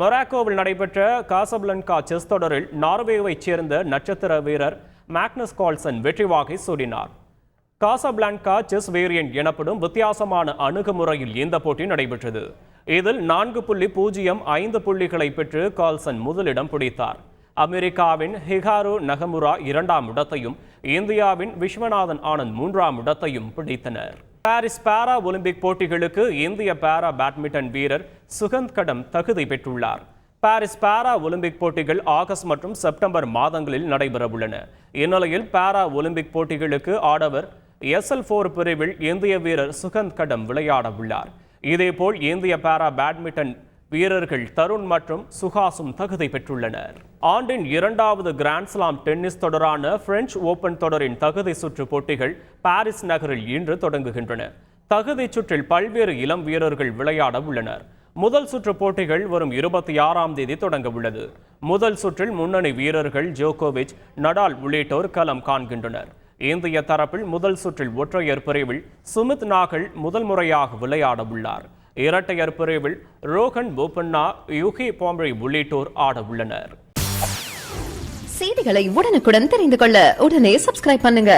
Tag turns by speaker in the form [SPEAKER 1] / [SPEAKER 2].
[SPEAKER 1] மொராக்கோவில் நடைபெற்ற காசப்லன்கா செஸ் தொடரில் நார்வேவைச் சேர்ந்த நட்சத்திர வீரர் மேக்னஸ் கால்சன் வெற்றி வாகை சூடினார். காசபிளான்கா செஸ் வேரியன்ட் எனப்படும் வித்தியாசமான அணுகுமுறையில் இந்த போட்டி நடைபெற்றது. இதில் நான்கு புள்ளி பூஜ்ஜியம் ஐந்து புள்ளிகளை பெற்று கால்சன் முதலிடம் பிடித்தார். அமெரிக்காவின் ஹிகாரு நகமுரா இரண்டாம் இடத்தையும் இந்தியாவின் விஸ்வநாதன் ஆனந்த் மூன்றாம் இடத்தையும் பிடித்தனர். பாரிஸ் பாரா ஒலிம்பிக் போட்டிகளுக்கு இந்திய பாரா பேட்மிண்டன் வீரர் சுகந்த் கடம் தகுதி பெற்றுள்ளார். பாரிஸ் பாரா ஒலிம்பிக் போட்டிகள் ஆகஸ்ட் மற்றும் செப்டம்பர் மாதங்களில் நடைபெறவுள்ளன. இந்நிலையில் பாரா ஒலிம்பிக் போட்டிகளுக்கு ஆடவர் எஸ்எல் போர் பிரிவில் இந்திய வீரர் சுகந்த் கடம் விளையாட உள்ளார் இதேபோல் இந்திய பாரா பேட்மிண்டன் வீரர்கள் தருண் மற்றும் சுஹாசும் தகுதி பெற்றுள்ளனர். ஆண்டின் இரண்டாவது கிராண்ட்ஸ்லாம் டென்னிஸ் தொடரான பிரெஞ்சு ஓபன் தொடரின் தகுதி சுற்று போட்டிகள் பாரிஸ் நகரில் இன்று தொடங்குகின்றன. தகுதி சுற்றில் பல்வேறு இளம் வீரர்கள் விளையாட உள்ளனர். முதல் சுற்று போட்டிகள் வரும் இருபத்தி ஆறாம் தேதி தொடங்க உள்ளது. முதல் சுற்றில் முன்னணி வீரர்கள் ஜோகோவிச் நடால் உள்ளிட்டோர் களம் காண்கின்றனர். இந்திய தரப்பில் முதல் சுற்றில் ஒற்றையர் பிரிவில் சுமித் நாகல் முதல் முறையாக விளையாட உள்ளார். இரட்டையர் பிரிவில் ரோஹன் போபண்ணா யுகி பாம்ரி உள்ளிட்டோர் ஆட உள்ளனர்.
[SPEAKER 2] செய்திகளை உடனுக்குடன் தெரிந்து கொள்ள உடனே சப்ஸ்கிரைப் பண்ணுங்க.